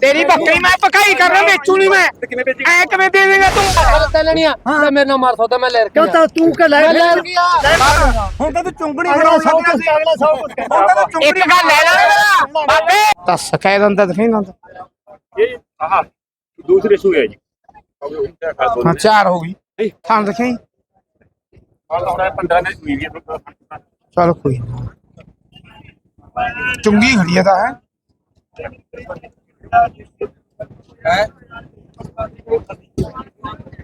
ਤੇਰੀ ਬੱਕਰੀ ਮੈਂ ਪਕਾਈ ਕਰ ਰਿਹਾ ਵੇਚੂ ਨਹੀਂ ਮੈਂ। ਕਿਵੇਂ ਵੇਚੀ ਐ ਕਿਵੇਂ ਦੇ ਦੇਗਾ ਤੂੰ ਤੇ ਲੈਣੀ ਆ। ਤੇ ਮੇਰੇ ਨਾਲ ਮਾਰ ਸਕਦਾ ਮੈਂ ਲੈ ਕਿਉਂ ਤਾਂ ਤੂੰ ਕਿ ਲੈ ਲੈ ਗਿਆ ਹੁਣ ਤਾਂ ਤੂੰ ਚੁੰਗਣੀ ਅਗਲਾ ਬਣਾਉਣ ਸੌ ਅਗਲਾ ਸੌ ਕੁਛ। ਕਹਿੰਦਾ। ਹੁਣ ਤਾਂ ਤੂੰ ਚੁੰਗਣੀ ਇੱਕ ਗੱਲ ਲੈ ਲੈ ਬਾਬੇ। ਦੱਸ ਕਹਿ ਦਿੰਦਾ ਦਿਖਾਈ ਨਾ ਇਹ ਆਹ ਦੂਸਰੇ ਸੂਏ ਹੈ ਜੀ। ਹਾਂ ਚਾਰ ਹੋ ਗਈ। ਥਾਂ ਦਿਖਾਈ। ਆਹ 15 ਨੇ ਸੂਈ ਵੀ ਹੈ ਚਲ ਕੋਈ। ਚੁੰਗੀ ਖੜੀ ਆ ਤਾਂ ਹੈ।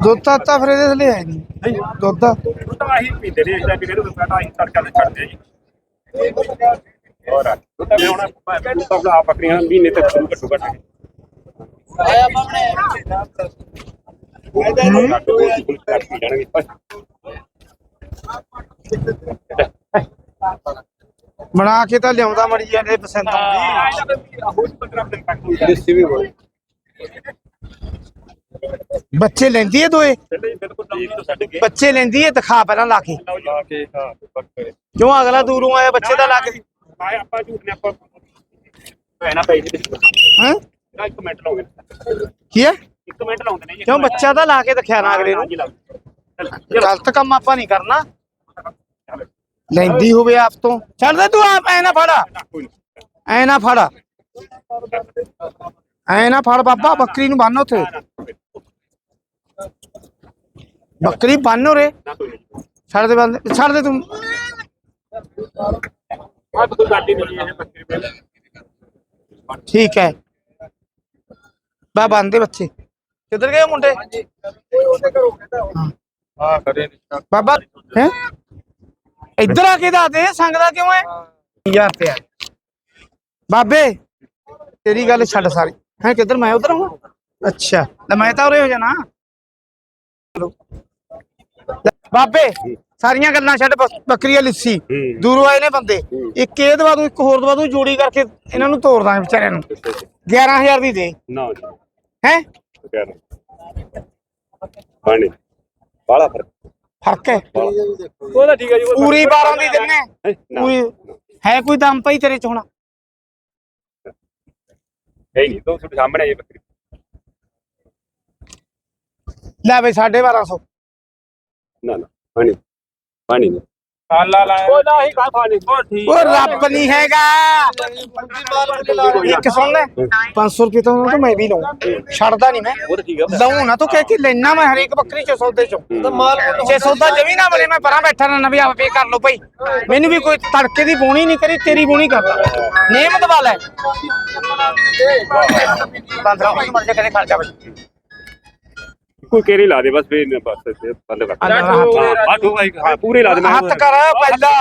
ਦੁੱਧ ਤਾਂ ਤਾਂ ਫਿਰ ਇਹਦੇ ਥੱਲੇ ਹੈ ਨਹੀਂ। ਦੁੱਧ ਦਾ ਉਹ ਤਾਂ ਆਹੀ ਪੀਂਦੇ ਨੇ ਇਦਾਂ ਕਿਹੜੇ ਤੋਂ ਪਹਿਲਾਂ ਆਹੀ ਤੜਕਾ ਤੇ ਛੱਡਦੇ ਜੀ। ਹੋਰ ਤਾਂ ਮੈਂ ਹੁਣ ਆਪਣਾ ਆਪ ਬੱਕਰੀਆਂ ਮਹੀਨੇ ਤੱਕ ਸ਼ੁਰੂ ਘੱਟੋ ਘੱਟ। ਆਇਆ ਬਾਬਣੇ ਬਣਾ ਕੇ ਤਾਂ ਲਿਆਉਂਦਾ ਮੜੀ ਜਾਂਦੇ ਪਸੰਦ ਆਉਂਦੀ। ਦੇਸੀ ਵੀ ਹੋਏ ਬੱਚੇ ਲੈਂਦੀ ਏ ਦੋਏ? ਤੋਂ ਬੱਚੇ ਲੈਂਦੀ ਏ ਦਿਖਾ ਪਹਿਲਾਂ ਲਾ ਕੇ। ਲਾ ਕੇ। ਹਾਂ ਬੱਕਰੇ ਕਿਉਂ ਅਗਲਾ ਦੂਰੋਂ ਆਇਆ ਬੱਚੇ ਦਾ ਲਾ ਕੇ ਆਪਾਂ ਝੂਠ ਨੇ ਆਪਾਂ ਭੈਣਾ ਪਈ ਜੀ ਹੈ? ਇੱਕ ਮਿੰਟ ਲਾਉਂਗੇ ਕੀ ਹੈ ਇੱਕ ਮਿੰਟ ਲਾਉਂਦੇ ਨੇ ਕਿਉਂ ਬੱਚਾ ਤਾਂ ਲਾ ਕੇ ਦਿਖਿਆ ਨਾ ਅਗਲੇ ਨੂੰ। ਗਲਤ ਕੰਮ ਆਪਾਂ ਨਹੀਂ ਕਰਨਾ। ਲੈਂਦੀ ਹੋਵੇ ਆਪ ਤੋਂ। ਛੱਡ ਦੇ ਤੂੰ ਆਪ ਐ ਨਾ ਫੜ। ਐ ਨਾ ਫੜ। ਐ ਨਾ ਫੜ ਬਾਬਾ ਬੱਕਰੀ ਨੂੰ ਬੰਨ ਉਥੇ। ਬੱਕਰੀ ਬੰਨ ਉਰੇ। ਛੱਡ ਦੇ ਬੰਦ ਛੱਡ ਦੇ ਤੂੰ। ਆ ਤੂੰ ਗਾਡੀ ਨਹੀਂ ਇਹ ਬੱਕਰੀ ਪਹਿਲਾਂ ਠੀਕ ਹੈ ਬਾ ਬੰਦੇ ਬੱਚੇ ਕਿੱਧਰ ਗਏ ਮੁੰਡੇ ਆ ਕਰੇ ਬਾਬਾ ਹੈ? ਇੱਧਰ ਆ ਕੇ ਦੱਸ ਦੇ ਸੰਗਦਾ ਕਿਉਂ ਹੈ 1000 ਰੁਪਇਆ ਬਾਬੇ ਤੇਰੀ ਗੱਲ ਛੱਡ ਸਾਰੀ। ਹੈ ਕਿੱਧਰ? ਮੈਂ ਉਧਰ ਹਾਂ ਅੱਛਾ। ਲੈ ਮੈਂ ਤਾਂ ਉਰੇ ਹੋ ਜਾਣਾ। ਬਾਬੇ ਸਾਰੀਆਂ ਗੱਲਾਂ ਛੱਡ ਬਸ ਬੱਕਰੀਆਂ ਲਿੱਸੀ। ਦੂਰੋਂ ਆਏ ਨੇ ਬੰਦੇ। ਇੱਕ ਇਹ ਦਵਾ ਦੂੰ ਇੱਕ ਹੋਰ ਦਵਾ ਦੂੰ ਜੋੜੀ ਕਰਕੇ ਇਹਨਾਂ ਨੂੰ ਤੋੜ ਦਾਂ ਵਿਚਾਰਿਆਂ ਨੂੰ। 11000 ਦੀ ਦੇ। ਨਾ ਜੀ। ਹੈ? ਬਾਲਾ ਫ਼ਰਕ। ਫ਼ਰਕ ਹੈ। ਉਹ ਤਾਂ ਠੀਕ ਹੈ ਜੀ ਪੂਰੀ 12 ਦੀ ਦਿੰਨੇ ਨਾ। ਪੂਰੀ ਹੈ ਕੋਈ ਦਮ ਪਈ ਤੇਰੇ ਚ ਹੁਣ? ਹੈ ਨਹੀਂ ਤੂੰ ਤੁਹਾਡੇ ਸਾਹਮਣੇ ਇਹ ਬੱਕਰੀ। ਲੈ ਬਈ 1250 ਨਾ ਨਾ ਪਾਣੀ ਪਾਣੀ ਨਹੀਂ ਆਲਾ ਲਾ ਉਹ ਨਾ ਹੀ ਕਾ ਪਾਣੀ ਉਹ ਠੀਕ ਉਹ ਰੱਬ ਨਹੀਂ ਹੈਗਾ। ਇੱਕ ਸੁਣ ਲੈ 500 ਰੁਪਏ ਤੋਂ ਤਾਂ ਮੈਂ ਵੀ ਲਵਾਂ ਛੱਡਦਾ ਨਹੀਂ ਮੈਂ। ਉਹ ਤਾਂ ਠੀਕ ਹੈ ਲਊਂ ਨਾ ਤੂੰ ਕਹਿ ਕੇ ਲੈਣਾ ਮੈਂ ਹਰੇਕ ਬੱਕਰੀ ਚ ਸੌਦੇ ਚੋਂ। ਤੇ ਮਾਲ ਜੇ ਸੌਦਾ ਜਮੀ ਨਾ ਬਲੇ ਮੈਂ ਪਰਾਂ ਬੈਠਾ ਨਾ ਵੀ ਆਪੇ ਕਰ ਲਓ ਭਾਈ। ਮੈਨੂੰ ਵੀ ਕੋਈ ਤੜਕੇ ਦੀ ਬੋਣੀ ਨਹੀਂ ਕਰੀ ਤੇਰੀ ਬੋਣੀ ਕਰਦਾ ਨੇਮ ਦਵਾ ਲੈ। ਬੰਦਰਾ ਕੋਈ ਮਰ ਜਾ ਕਰੇ ਖਰਚਾ ਬਈ ਕੋਈ ਕੇਰੀ ਲਾ ਦੇ ਬਸ ਫੇਰ ਨਾ ਬਸ ਤੇ ਬੰਦ ਕਰ ਹੱਥ- ਬਾਟੂ ਭਾਈ ਹਾਂ ਪੂਰੇ ਲਾ ਦੇ ਮੈਂ ਹੱਥ ਕਰ ਪਹਿਲਾਂ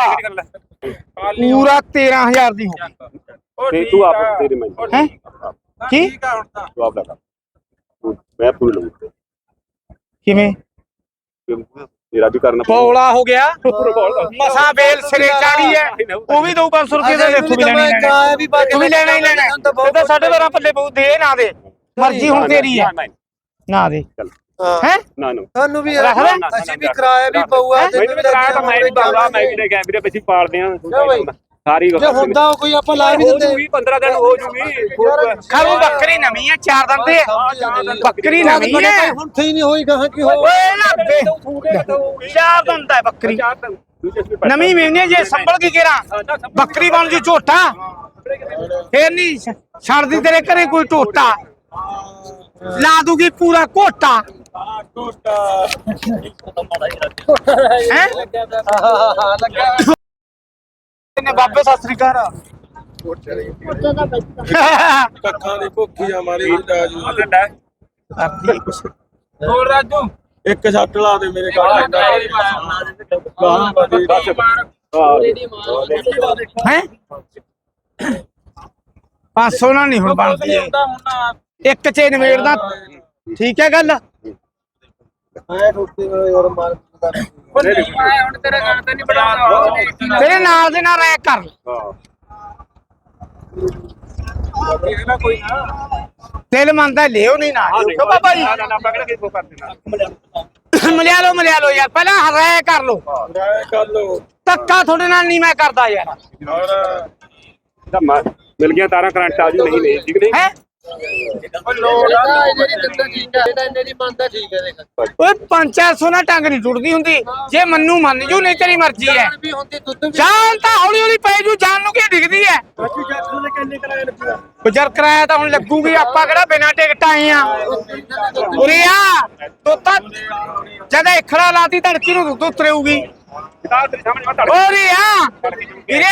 ਪੂਰਾ 13000 ਦੀ ਹੋ ਤੇ ਤੂੰ ਆਪ ਤੇਰੇ ਮੈਂ ਹੈ ਕੀ ਤੂੰ ਆਪ ਲਗਾ ਮੈਂ ਪੂਰੀ ਲਊਂ ਕਿਵੇਂ ਤੇਰਾ ਵੀ ਕਰਨਾ ਬੌਲਾ ਹੋ ਗਿਆ ਮਸਾਂ ਬੇਲ ਸਿਰੇ ਚਾੜੀ ਹੈ ਉਹ ਵੀ ਦਊ 500 ਰੁਪਏ ਦੇ ਇੱਥੋਂ ਵੀ ਲੈਣੀ ਕੇ ਤੂੰ ਵੀ ਲੈਣਾ ਹੀ ਲੈਣਾ ਇਹ ਤਾਂ ਸਾਡੇ ਬਾਰਾਂ ਪੱਲੇ ਬਹੁ ਦੇ ਨਾ ਦੇ ਮਰਜ਼ੀ ਹੁਣ ਤੇਰੀ ਹੈ ਨਾ ਦੇ ਚੱਲ ਹੈ। ਨਾ ਨਾ। ਸਾਨੂੰ ਵੀ ਰੱਖ ਲੈ। ਅਸੀਂ ਵੀ ਕਿਰਾਇਆ ਵੀ ਪਊਗਾ ਮੈਨੂੰ ਵੀ ਕਰਾਇਆ ਤਾਂ ਮੈਂ ਵੀ ਪਾਉਂਦਾ ਮੈਂ ਵੀ ਲੈ ਕੇ ਆਇਆ ਵੀਰੇ ਅਸੀਂ ਪਾਲਦੇ ਆ ਸਾਰੀ ਜੇ ਹੁੰਦਾ ਕੋਈ ਆਪਾਂ ਲਾ ਵੀ ਹੋ ਦਿੰਦੇ। ਜੂਗੀ 15 ਦਿਨ ਹੋ ਜੂਗੀ। ਖਰੂ ਬੱਕਰੀ ਨਵੀਂ ਹੈ ਚਾਰ ਦੰਦ ਹੈ ਬੱਕਰੀ ਨਵੀਂ ਹੈ ਹੁਣ ਸਹੀ ਨਹੀਂ ਹੋਈ ਕਹਾਂ ਕੀ ਹੋ ਓਏ ਲੱਭੇ ਚਾਰ ਦੰਦ ਹੈ ਬੱਕਰੀ। ਨਵੀਂ ਮੇਵਨੀ ਜੇ ਸੰਭਲ ਕੇ ਕਿਰਾ ਬੱਕਰੀ ਬਣ ਜੂ ਝੋਟਾ। ਫੇਰ ਨਹੀਂ ਛ- ਛੱਡਦੀ ਤੇਰੇ ਘਰੇ ਕੋਈ ਟੋਟਾ ਲਾ ਦੂਗੀ ਪੂਰਾ ਘੋਟਾ। ਹੈ? ਨੇ ਬਾਬੇ ਸਤਿ ਸ੍ਰੀ ਅਕਾਲ। ਕੱਖਾਂ ਦੀ ਭੁੱਖੀ ਆ ਮਾਰੀ ਰਾਜੂ ਕਰਦੀ ਕੁਛ ਹੋਰ ਰਾਜੂ? ਇੱਕ ਛੱਟ ਲਾ ਦੇ ਮੇਰੇ ਘਰ। ਗਾਹਾਂ ਬਾਦੀ ਹੈ? 500 ਨਾਲ ਨਹੀਂ ਹੁਣ ਬਣਦੀ ਇਹ। ਇੱਕ ਚ ਨਵੇੜਦਾ ਠੀਕ ਹੈ ਗੱਲ? ਐ ਟੁੱਟੀ ਯਾਰ ਮਾਰ ਤੇਰੇ ਨਾਲ ਦੇ। ਨਾਲ ਰਹਿ ਕਰ। ਦਿਲ ਮੰਨਦਾ ਲਿਓ ਨਹੀਂ ਨਾ। ਲਿਓ ਬਾਬਾ ਜੀ। ਮਲਿਆ ਲਓ ਮਲਿਆ ਲਓ ਯਾਰ। ਪਹਿਲਾਂ ਰਹਿ ਕਰ ਰਾਇ ਕਰ ਲੋ ਧੱਕਾ ਤੁਹਾਡੇ ਨਾਲ ਨਹੀਂ ਮੈਂ ਕਰਦਾ ਯਾਰ। ਮਿਲ ਗਿਆ ਤਾਰਾਂ ਕਰੰਟ ਆ ਜੂ ਨਹੀਂ ਨਹੀਂ ਠੀਕ ਨਹੀਂ। ਓਏ 5-400 ਨਾਲ ਟੰਗ ਨਹੀਂ ਟੁੱਟਦੀ ਹੁੰਦੀ। ਜੇ ਮੰਨੂ ਮੰਨ ਜੂ ਨਹੀਂ ਤੇਰੀ ਮਰਜ਼ੀ ਹੈ। ਜਾਨ ਵੀ ਹੁੰਦੀ ਦੁੱਧ ਵੀ ਜਾਨ ਤਾਂ ਹੌਲੀ ਹੌਲੀ ਪੈ ਜੂ ਜਾਨ ਨੂੰ ਕੀ ਦਿਖਦੀ ਹੈ? ਬਾਕੀ ਜੱਟ ਨੇ ਕਿੰਨੇ ਕਰਾਇਆ ਲੱਗੂਗਾ? ਗੁਜਰ ਕਰਾਇਆ ਤਾਂ ਹੁਣ ਲੱਗੂਗੀ ਆਪਾਂ ਕਿਹੜਾ ਬਿਨਾਂ ਟਿਕਟ ਆਏ ਆ। ਤੋਤਾ ਜਦ ਇਖੜਾ ਲਾਤੀ ਧੜਕੀ ਨੂੰ ਦੁੱਧ ਉਤਰੇਊਗੀ। ਵੀਰੇ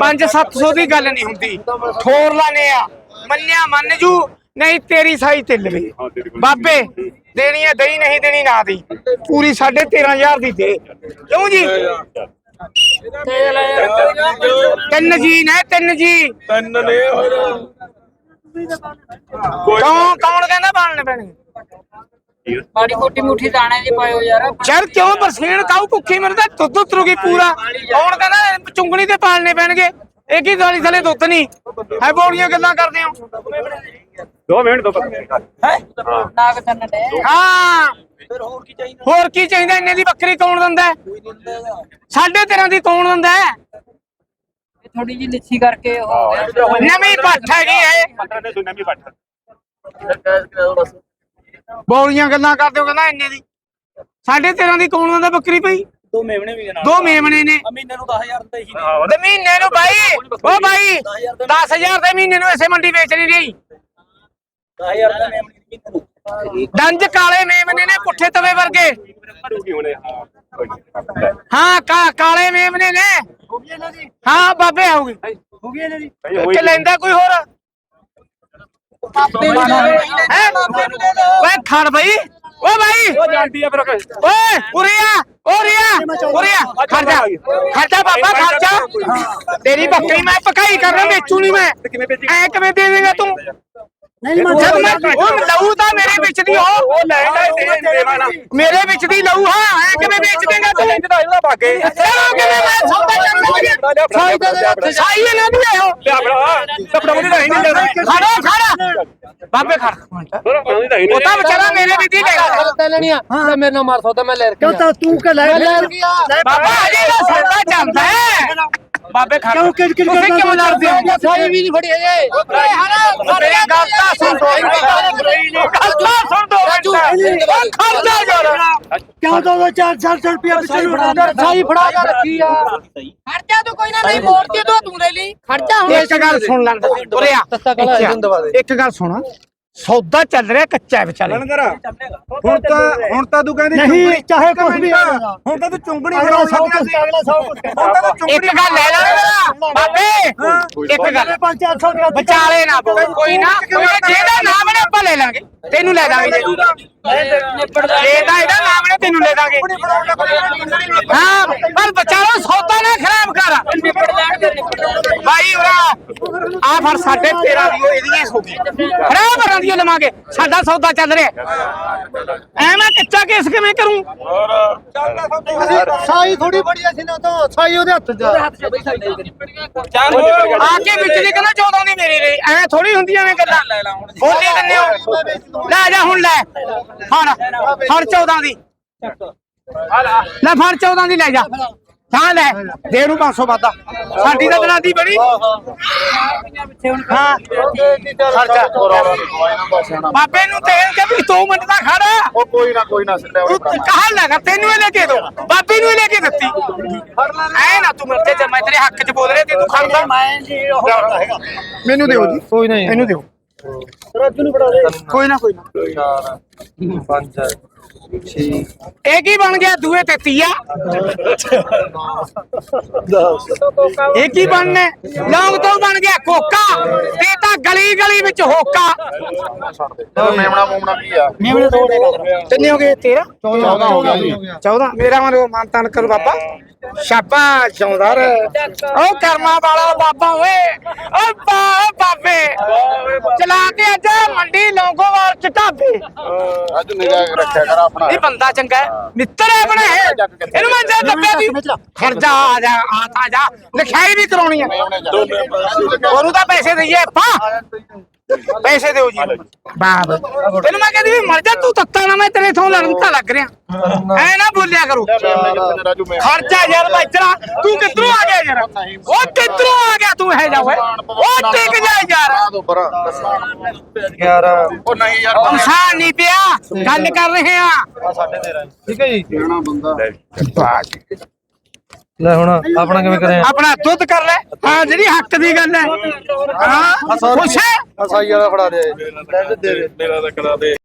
5-700 ਦੀ ਗੱਲ ਨਹੀਂ ਹੁੰਦੀ। ਠੋਰ ਲਾਨੇ ਆ। ਮੰਨਿਆ ਮੰਨ ਜੂ ਨਹੀਂ ਤੇਰੀ ਸਾਈ ਤਿੱਲ ਵੀ। ਹਾਂ ਤੇਰੀ ਕੋਈ ਬਾਬੇ ਦੇਣੀ ਹੈ ਦਈ ਨਹੀਂ ਦੇਣੀ ਨਾ ਦੀ। ਪੂਰੀ 13500 ਦੀ ਦੇ। ਕਿਉਂ ਜੀ? ਤਿੰਨ ਜੀ ਨੇ ਤਿੰਨ ਜੀ। ਤਿੰਨ ਨੇ ਹੋਰ। ਕੌਣ ਕੌਣ ਕਹਿੰਦਾ ਬਾਲਣੇ ਪੈਣਗੇ ਮਾੜੀ ਮੋਟੀ ਮੁੱਠੀ ਦਾਣੇ ਦੀ ਪਾਇਓ ਯਾਰ। ਯਾਰ ਕਿਉਂ ਬਰਸੀਨ ਕਾਉ ਭੁੱਖੀ ਮੇਰੇ ਤਾਂ ਦੁੱਧ ਉਤਰੂਗੀ ਪੂਰਾ। ਕੌਣ ਕਹਿੰਦਾ ਚੁੰਗਣੀ ਤੇ ਪਾਲਣੇ ਪੈਣਗੇ। ਇਹ ਕੀ ਦਾਲੀ ਥਲੇ ਦੁੱਧ ਨਹੀਂ ਹੈ ਬੋੜੀਆਂ ਗੱਲਾਂ ਕਰਦੇ ਹੋ ਦੋ ਮਿੰਟ। ਦੋ ਬੱਕਰੀ ਨਾਗ ਤਨ ਨੇ। ਹਾਂ। ਹੋਰ ਕੀ ਚਾਹੀਦਾ? ਇੰਨੇ ਦੀ ਬੱਕਰੀ ਕੌਣ ਦਿੰਦਾ? ਹੈ? ਸਾਢੇ 13 ਦੀ ਕੌਣ ਦਿੰਦਾ? ਹੈ? ਥੋੜੀ ਜੀ ਲਿੱਸੀ ਕਰਕੇ ਹੋ। ਨਵੀਂ ਪੱਠ ਹੈਗੀ ਹੈ ਪਤਾ ਨਹੀਂ ਸੁਣਨਾ ਵੀ ਪੱਟ ਬੋਲੀਆਂ ਗੱਲਾਂ ਕਰਦੇ ਹੋ ਕਹਿੰਦਾ ਇੰਨੇ ਦੀ। ਸਾਢੇ 13 ਦੀ ਕੌਣ ਦਿੰਦਾ ਬੱਕਰੀ ਪਈ? ਦੋ ਮੇਵਣੇ ਵੀ ਨਾਲ ਦੋ ਮੇਮਣੇ ਨੇ। ਮਹੀਨੇ ਨੂੰ 10000 ਦਿੰਦੇ ਹੀ ਤੇ ਮਹੀਨੇ ਨੂੰ ਬਾਈ ਉਹ ਬਾਈ 10000 ਦੇ ਮਹੀਨੇ ਨੂੰ ਐਸੇ ਮੰਡੀ ਵੇਚ ਨਹੀਂ ਰਹੀ 10000 ਦਾ ਮੇਵਣੇ ਮਹੀਨੇ ਨੂੰ। ਡੰਜ ਕਾਲੇ ਮੇਮਨੇ ਨੇ ਪੁੱਠੇ ਤਵੇ ਵਰਗੇ। ਹਾਂ ਨੀ। ਹਾਂ ਕਾ ਕਾਲੇ ਮੇਮਨੇ ਨੇ। ਹਾਂ ਬਾਬੇ ਆਉਗੀ ਭਾਈ ਹੋਈ ਕਿ ਲੈਂਦਾ ਕੋਈ ਹੋਰ? ਹੈ? ਓਏ ਖੜ ਬਈ। ਓ ਬਾਈ। ਉਹ ਜਾਂਦੀ ਆ ਫਿਰ ਓਕੇ ਓਏ ਉਰੀਆ ਉਰੀਆ ਉਰੀਆ। ਖੜ ਜਾ ਖੜ ਜਾ ਬਾਬਾ ਖੜ ਜਾ। ਤੇਰੀ ਬੱਕਰੀ ਮੈਂ ਪਕਾਈ ਕਰ ਰਿਹਾ ਵੇਚੂ ਨਹੀਂ ਮੈਂ ਐ ਕਿਵੇਂ ਦੇ ਦੇਗਾ ਤੂੰ? ਨਹੀਂ ਜਦ ਮੈਂ ਉਹ ਲਹੂ ਤਾਂ ਮੇਰੇ ਵਿੱਚ ਦੀ ਹੋ ਉਹ ਲੈ ਲੈ ਦੇ ਮੇਰੇ ਵਿੱਚ ਦੀ ਲਹੂ ਹਾਂ ਐ ਕਿਵੇਂ ਵੇਚ ਦੇਗਾ ਤੂੰ? ਦਾ ਇਹਦਾ ਭਾਗੇ ਚਲੋ ਕਿਵੇਂ ਮੈਂ ਸੌਦਾ ਕਰ ਸਾਈ ਦਾ ਸਾਈ ਇਹਨਾਂ ਦੀ ਆਇਓ ਲਿਆ ਭਰਾ ਸਪੜਾ ਮੁੰਡੇ ਦਾ ਨਹੀਂ ਜਾਂਦਾ ਖੜੋ ਖੜ। ਬਾਬੇ ਖੜ। ਉਹ ਤਾਂ ਵਿਚਾਰਾ ਮੇਰੇ ਵਿੱਚ ਹੀ ਲੈ ਤੇ ਲੈਣੀਆਂ ਤੇ ਮੇਰੇ ਨਾਲ ਮਾਰ ਸਕਦਾ ਮੈਂ ਲੈ ਕਿਉਂ ਤਾਂ ਤੂੰ ਕਿ ਲੈ ਲੈ ਬਾਬਾ ਅਜੇ ਦਾ ਸੌਦਾ ਜਾਂਦਾ ਹੈ। ਬਾਬੇ ਖੜ ਕਿਉਂ ਕਿੜ ਕਿੜ ਤੁਸੀਂ ਕਿਉਂ ਲੜਦੇ ਹੋ? ਸਾਈ ਵੀ ਨਹੀਂ ਫੜੀ ਅਜੇ। ਓਏ ਹਰਾ ਮੇਰੀ ਗੱਲ ਤਾਂ ਸੁਣ ਦੋ ਗੱਲ ਤਾਂ ਸੁਣ ਦੋ ਖਰਚਾ ਯਾਰ। ਕਿਉਂ ਦੋ 400 ਰੁਪਏ ਫੜਾ ਸਾਈ ਫੜਾ। ਕੇ ਰੱਖੀ ਆ? ਖਰਚਾ ਤੂੰ ਕੋਈ ਨਾ ਨਹੀਂ ਮੋੜਤੀ ਤੂੰ ਤੂੰ ਲੈ ਲਈ। ਖਰਚਾ ਹੁਣ ਇੱਕ ਗੱਲ ਸੁਣ ਲੈਂਦਾ ਉਰੇ ਆ। ਦੇ ਇੱਕ ਗੱਲ ਸੁਣ। ਸੌਦਾ ਚੱਲ ਰਿਹਾ ਕੱਚਾ ਵਿਚਾਲੇ। ਹੁਣ ਤਾਂ ਹੁਣ ਤਾਂ ਤੂੰ ਕਹਿੰਦੀ ਨਹੀਂ ਚਾਹੇ ਕੁਝ ਵੀ ਹੁਣ ਤਾਂ ਤੂੰ ਚੁੰਗਣੀ ਅਗਲਾ ਸਭ ਕੁਝ ਅਗਲਾ ਸਭ ਕੁਝ ਹੁਣ ਤਾਂ ਤੂੰ ਇੱਕ ਗੱਲ ਲੈ ਲੈ। ਮੇਰਾ ਬਾਬੇ ਇੱਕ ਗੱਲ। 500 ਰੁਪਏ ਵਿਚਾਲੇ ਨਾ ਕੋਈ ਨਾ। ਕੋਈ ਨਾ, ਜਿਹਦਾ ਨਾਮ ਨੇ ਆਪਾਂ ਲੈ ਲਾਂਗੇ। ਤੈਨੂੰ ਲੈ ਦਾਂਗੇ ਜੇ ਇਹਦਾ ਇਹਦਾ ਨਾਮ ਨੇ ਤੈਨੂੰ ਲੈ ਦਾਂਗੇ। ਹਾਂ ਪਰ ਵਿਚਾਰਾ ਸੌਦਾ ਨਾ ਖਰਾਬ ਕਰ। ਭਾਈ ਉਰਾ ਆ ਫਰ ਸਾਡੇ 13 ਦੀ ਉਹ ਇਹਦੀਆਂ ਹੀ ਸੌਦੀ। ਖਰਾਬ ਕਰਾਂ ਦੀ ਲਵਾਂਗੇ। ਸਾਡਾ ਸੌਦਾ ਚੱਲ ਰਿਹਾ। ਐ ਮੈਂ ਕੱਚਾ ਕੇਸ ਕਿਵੇਂ ਕਰੂੰ? ਸਾਈ ਥੋੜੀ ਬੜੀ ਸੀ ਨਾ ਤਾਂ ਸਾਈ ਉਹਦੇ ਹੱਥ 'ਚ ਆ। ਆ ਕੇ ਵਿੱਚ ਦੀ ਕਹਿੰਦਾ 14 ਦੀ ਮੇਰੀ ਰਹੀ ਐ ਥੋੜੀ ਹੁੰਦੀਆਂ ਨੇ ਗੱਲਾਂ। ਬੋਲੀ ਦਿੰਦੇ ਹੋ। ਲੈ ਜਾ ਹੁਣ ਲੈ। ਫੜ ਫੜ 14 ਦੀ। ਲੈ ਫੜ 14 ਦੀ ਲੈ ਜਾ। ਹਾਂ ਲੈ ਦੇ ਨੂੰ 500 ਵਾਦਾ ਸਾਡੀ ਤਾਂ ਦਲਾਦੀ ਬਣੀ। ਹਾਂ। ਖਰਚਾ। ਬਾਬੇ ਨੂੰ ਤੇਲ ਕੇ ਵੀ 2 ਮਿੰਟ ਦਾ ਖੜਾ। ਉਹ ਕੋਈ ਨਾ ਕੋਈ ਨਾ ਤੂੰ ਕਹਾਂ ਲਗਾ ਤੈਨੂੰ ਇਹ ਲੈ ਕੇ ਦੋ। ਬਾਬੇ ਨੂੰ ਇਹ ਲੈ ਕੇ ਦਿੱਤੀ। ਐ ਨਾ ਤੂੰ ਮੇਰੇ ਤੇ ਮੈਂ ਤੇਰੇ ਹੱਕ 'ਚ ਬੋਲ ਰਿਹਾ ਤੇ ਤੂੰ ਖੜਦਾ। ਮੈਂ ਜੀ ਮੈਨੂੰ ਦਿਓ ਜੀ। ਕੋਈ ਨਹੀਂ। ਇਹਨੂੰ ਦਿਓ। ਰਾਜੂ ਨੂੰ ਫੜਾ ਦੇ। ਕੋਈ ਨਾ ਕੋਈ ਨਾ। 5 6 ਇਹ ਕੀ ਬਣ ਗਿਆ? ਦੂਏ ਤੇ ਤੀਆ। ਇਹ ਕੀ ਬਣਨੇ? ਲੌਂਗ ਤੋਂ ਬਣ ਗਿਆ ਕੋਕਾ। ਤੇ ਤਾਂ ਗਲੀ ਗਲੀ ਵਿੱਚ ਹੋਕਾ। ਮੇਮਣਾ ਮੂਮਣਾ ਕੀ ਆ? ਮੇਵਣੇ ਦੋ ਕਿੰਨੇ ਹੋ ਗਏ? 13 14 ਹੋ ਗਿਆ ਜੀ। 14 ਮੇਰਾ ਮਨ ਉਹ ਮਾਨਤਾਨ ਕਰੂ ਬਾਬਾ। ਸ਼ਾਬਾ ਚੌਦਾਰ ਉਹ ਕਰਮਾ ਵਾਲਾ ਬਾਬਾ ਓਏ। ਓ ਬਾ ਬਾਬੇ। ਚਲਾ ਕੇ ਅੱਜ ਮੰਡੀ ਲੌਂਗੋਵਾਲ ਚ ਢਾਬੇ। ਅੱਜ ਨਿਗਾਹ ਰੱਖਿਆ ਇਹ ਬੰਦਾ ਚੰਗਾ ਹੈ। ਮਿੱਤਰ ਹੈ ਆਪਣੇ ਇਹਨੂੰ ਮੈਂ ਜਾ ਦੱਬਿਆ ਦੀ ਖਰਚਾ ਆ ਜਾ ਆ ਤਾ ਜਾ। ਲਿਖਾਈ ਵੀ ਕਰਾਉਣੀ ਹੈ। ਉਹਨੂੰ ਤਾਂ ਪੈਸੇ ਦਈਏ ਪਾ ਪੈਸੇ ਦਿਓ ਜੀ। ਬਾਬ ਤੈਨੂੰ ਮੈਂ ਕਹਿੰਦੀ ਵੀ ਮਰ ਜਾ ਤੂੰ ਤੱਤਾ ਨਾ ਮੈਂ ਤੇਰੇ ਥੋਂ ਲੜਨ ਤਾਂ ਲੱਗ ਰਿਹਾ। ਐ ਨਾ ਬੋਲਿਆ ਕਰੋ। ਖਰਚਾ ਯਾਰ ਬਾਜਰਾ ਤੂੰ ਕਿੱਧਰੋਂ ਆ ਗਿਆ ਯਾਰ? ਉਹ ਕਿੱਧਰੋਂ ਆ ਗਿਆ ਤੂੰ ਹੈ ਜਾ ਓਏ? ਉਹ ਟਿਕ ਜਾ ਯਾਰ। ਯਾਰ। ਉਹ ਨਹੀਂ ਯਾਰ ਗੁੱਸਾ ਨਹੀਂ ਪਿਆ। ਗੱਲ ਕਰ ਰਹੇ ਆ। ਠੀਕ ਹੈ ਜੀ। ਸਿਆਣਾ ਬੰਦਾ। ਲੈ ਹੁਣ ਆਪਣਾ ਕਿਵੇਂ ਕਰੇ ਆਪਣਾ ਦੁੱਧ ਕਰ ਲੈ। ਹਾਂ ਜਿਹੜੀ ਹੱਕ ਦੀ ਗੱਲ ਹੈ। ਹਾਂ ਖੁਸ਼ ਹੈ ਅਸਾਈ ਵਾਲਾ ਫੜਾ ਦੇ ਦੇ ਦੇ। ਮੇਰਾ ਤਾਂ ਕਰਾ ਦੇ।